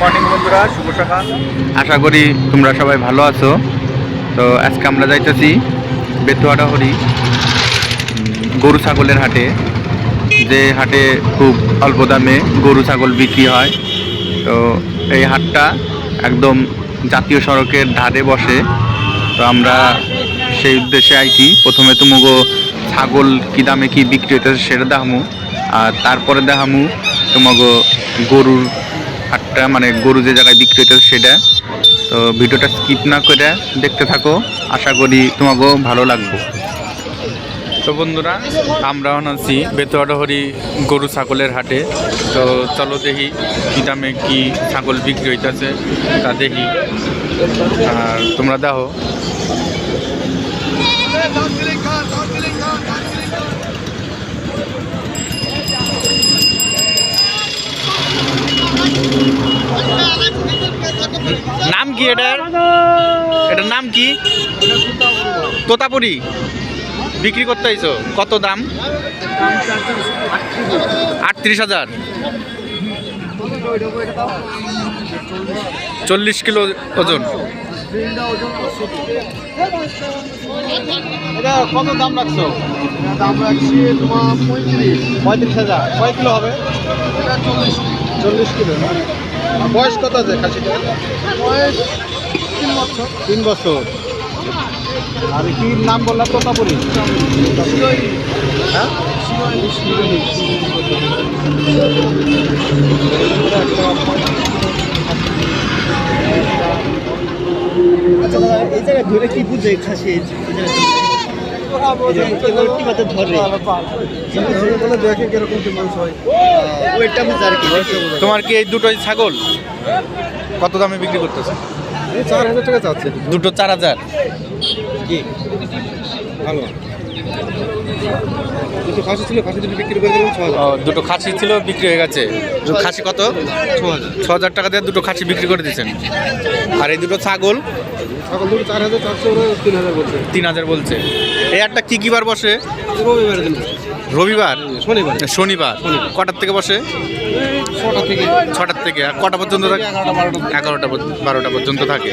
Morning বন্ধুরা, শুভ সকাল। আশা করি তোমরা সবাই ভালো আছো। তো আজকে আমরা যাইতেছি বেতুয়াটা হরি গরু ছাগলের হাটে। যে হাটে খুব অল্প দামে গরু ছাগল বিক্রি হয়। তো এই হাটটা একদম জাতীয় সড়কের ধারে বসে। তো আমরা সেই উদ্দেশ্যে আইছি। প্রথমে তুমগো ছাগল কি দামে কি বিক্রি হইতেছে সেটা দেখামু। আর তারপরে দেখামু তোমাগো গরুর হাটটা মানে গরু যে জায়গায় বিক্রি হইতেছে সেটা। তো ভিডিওটা স্কিপ না করে দেখতে থাকো। আশা করি তোমাকেও ভালো লাগবে। তো বন্ধুরা, আমরা আছি বেতুয়াডহরি গরু ছাগলের হাটে। তো চলো দেখি কী দামে কি ছাগল বিক্রি হইতেছে, তা দেখি। আর তোমরা দেখো। নাম কি এটার? এটার নাম কি? তোতাপুরি। বিক্রি করতে আইছো। কত দাম? আটত্রিশ হাজার। চল্লিশ কিলো ওজন। কত দাম রাখছো? পঁয়ত্রিশ হাজার। কিলো হবে? চল্লিশ কিলো বয়স কত আছে খাসিটা বয়স তিন বছর। তিন বছর। আর কি নাম বললাম তোতাপুরি? হ্যাঁ? আচ্ছা দাদা এই জায়গায় ধরে কি বুঝে খাসি? তোমার কি এই দুটোই ছাগল? কত দামে বিক্রি করতেছে? চার হাজার টাকা চাচ্ছে। দুটো চার হাজার। কি ভালো। দুটো খাসি ছিল খাসি দুটো বিক্রি করে দিলাম ছ হাজার। দুটো খাসি ছিল বিক্রি হয়ে গেছে। খাসি কত? ছ হাজার। টাকা দিয়ে দুটো খাসি বিক্রি করে দিয়েছেন। আর এই দুটো ছাগল? ছাগল দুটো চার হাজার চারশো তিন হাজার বলছে। তিন হাজার বলছে। এই একটা কি কি বার বসে? রবিবার দিন। রবিবার? শনিবার। শনিবার। কটার থেকে বসে? ছটা থেকে। ছটার থেকে। আর কটা পর্যন্ত থাকে? এগারোটা বারোটা পর্যন্ত। থাকে।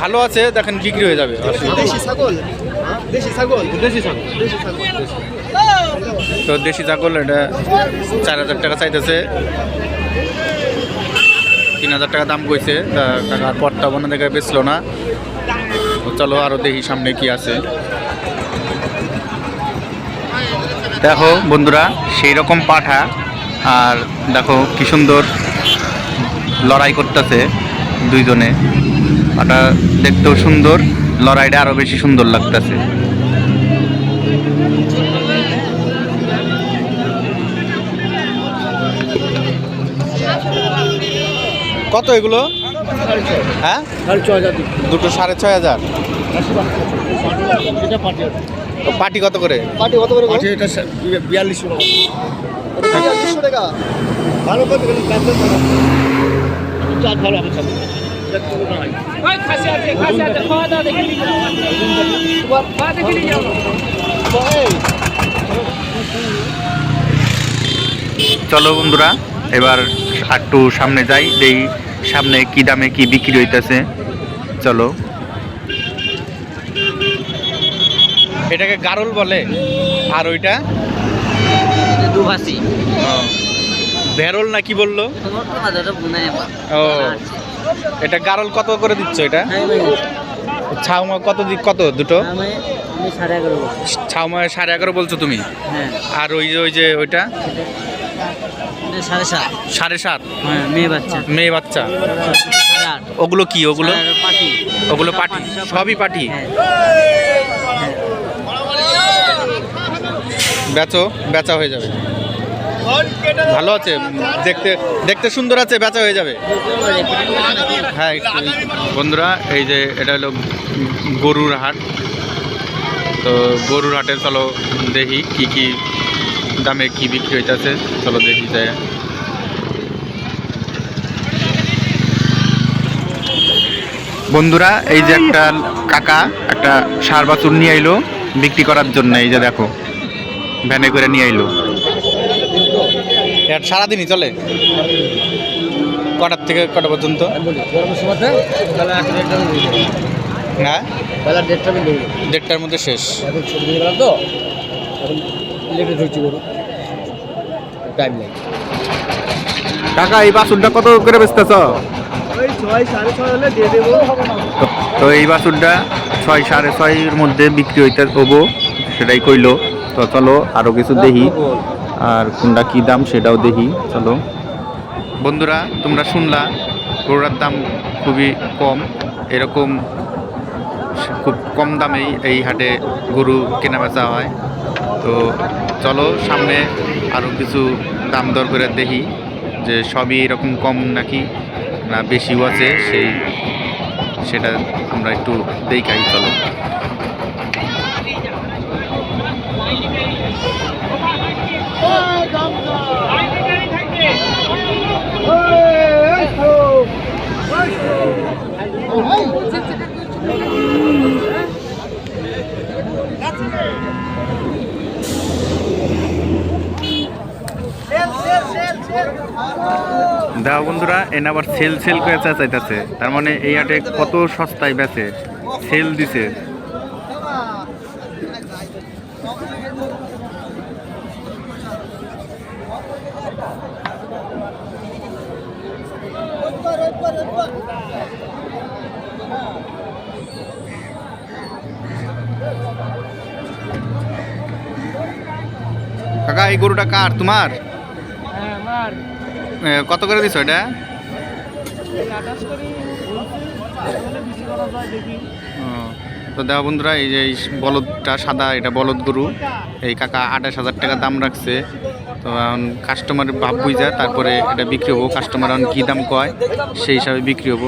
ভালো আছে দেখেন বিক্রি হয়ে যাবে। তো দেশি ছাগল এটা চার হাজার টাকা চাইতেছে। তিন হাজার টাকা দাম কইছে তা টাকার পরটা বনে দেখে বেচলো না। চলো আরও দেখি সামনে কি আছে। দেখো বন্ধুরা সেই রকম পাঠা আর দেখো কি সুন্দর লড়াই করতেছে দুইজনে। পাঠা দেখতেও সুন্দর লড়াইটা আরও বেশি সুন্দর লাগতেছে। কত এগুলো? হ্যাঁ? সাড়ে ছ হাজার দুটো সাড়ে ছয় হাজার। পাটি কত করে? পাটি কত করে বিয়াল্লিশশো টাকা। ভালো ভালো। চলো বন্ধুরা এবার একটু সামনে যাই এই সামনে কি দামে কি বিক্রি হইতেছে? চলো। এটাকে গারল বলে। আর ওইটা? দুভাষী। ভেরল না কি বলল? ও। এটা গারল কত করে দিচ্ছ এটা? ছাউমা কত দি কত দুটো? ছাউমা সাড়ে এগারো বলছো। তুমি? হ্যাঁ। আর ওই যে ওই যে ওইটা? সাড়ে সাত। সাড়ে সাত। হ্যাঁ মেয়ে বাচ্চা। মেয়ে বাচ্চা। ওগুলো কি? ওগুলো? ওগুলো পাটি? সবই পাটি? হ্যাঁ। বেচো বেচা হয়ে যাবে। ভালো আছে দেখতে দেখতে সুন্দর আছে বেচা হয়ে যাবে। হ্যাঁ বন্ধুরা এই যে এটা হলো গরুর হাট। তো গরুর হাটে চলো দেখি কি কি দামে কি বিক্রি হইতেছে। চলো দেখি যায়। বন্ধুরা এই যে একটা কাকা একটা সার বাছুর নিয়ে আইলো বিক্রি করার জন্য এই যে দেখো ভ্যানে করে নিয়ে আইলো। সারাদিনই চলে? কটার থেকে কটা পর্যন্ত? হ্যাঁ? দেড়টার মধ্যে শেষ। তো টাইম নেই। কাকা এই বাছুরটা কত করে বেচতেছ? তো এই বাছুরটা ছয়, সাড়ে ছয়ের মধ্যে বিক্রি হইতে হব, সেটাই কইলো। তো চলো আরও কিছু দেখি। আর কোনটা কী দাম সেটাও দেখি, চলো। বন্ধুরা, তোমরা শুনলা গরুটার দাম খুবই কম। এরকম খুব কম দামেই এই হাটে গরু কেনা বেচা হয়। তো চলো, সামনে আরও কিছু দাম দর করে দেখি, যে সবই এরকম কম নাকি না বেশিও আছে সেই সেটা আমরা একটু দেখাই চলো দেখো বন্ধুরা, এনে আবার সেল সেল করে চাইতেছে। তার মানে এই হাটে কত সস্তায় বেচে সেল দিছে। কাকা, এই গরুটা কার? তোমার? কত করে দিছো এটা? যায় তো দেওয়া বন্ধুরা, এই যে বলদটা সাদা, এটা বলদ গরু। এই কাকা আঠাশ হাজার টাকা দাম রাখছে। তো এখন কাস্টমার ভাব বুঝা, তারপরে এটা বিক্রি হব। কাস্টমার এখন কী দাম কয়, সেই হিসাবে বিক্রি হব।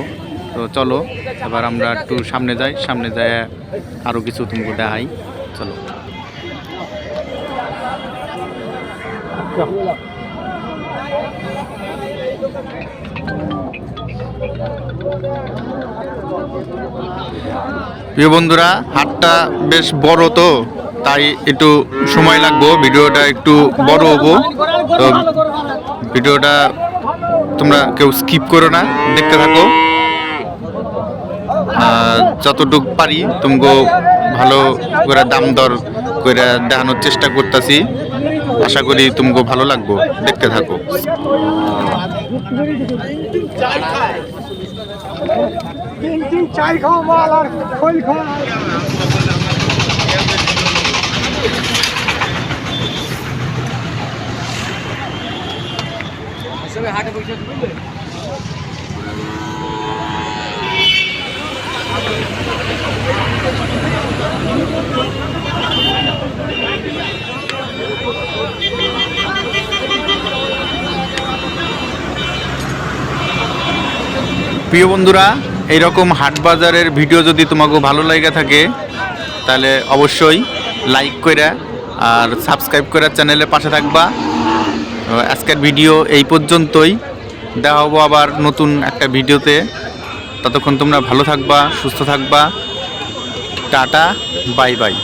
তো চলো, এবার আমরা একটু সামনে যাই। সামনে যাই আরও কিছু তোমাকে দেখাই। চলো। প্রিয় বন্ধুরা, হাটটা বেশ বড় তো, তাই একটু সময় লাগবো, ভিডিওটা একটু বড় হব। তো ভিডিওটা তোমরা কেউ স্কিপ করো না, দেখতে থাকো। যতটুকু পারি তোমাকে ভালো করে দাম দর করে দেখানোর চেষ্টা করতেছি। আশা করি তোমাকে ভালো লাগবো, দেখতে থাকো। চাই খাওয়া মাল আর খোল খাওয়া প্রিয় বন্ধুরা, এইরকম হাট বাজারের ভিডিও যদি তোমাকে ভালো লাগে থাকে, তাহলে অবশ্যই লাইক করে আর সাবস্ক্রাইব করে চ্যানেলের পাশে থাকবা। আজকের ভিডিও এই পর্যন্তই। দেখা হব আবার নতুন একটা ভিডিওতে। ততক্ষণ তোমরা ভালো থাকবা, সুস্থ থাকবা। Tata bye bye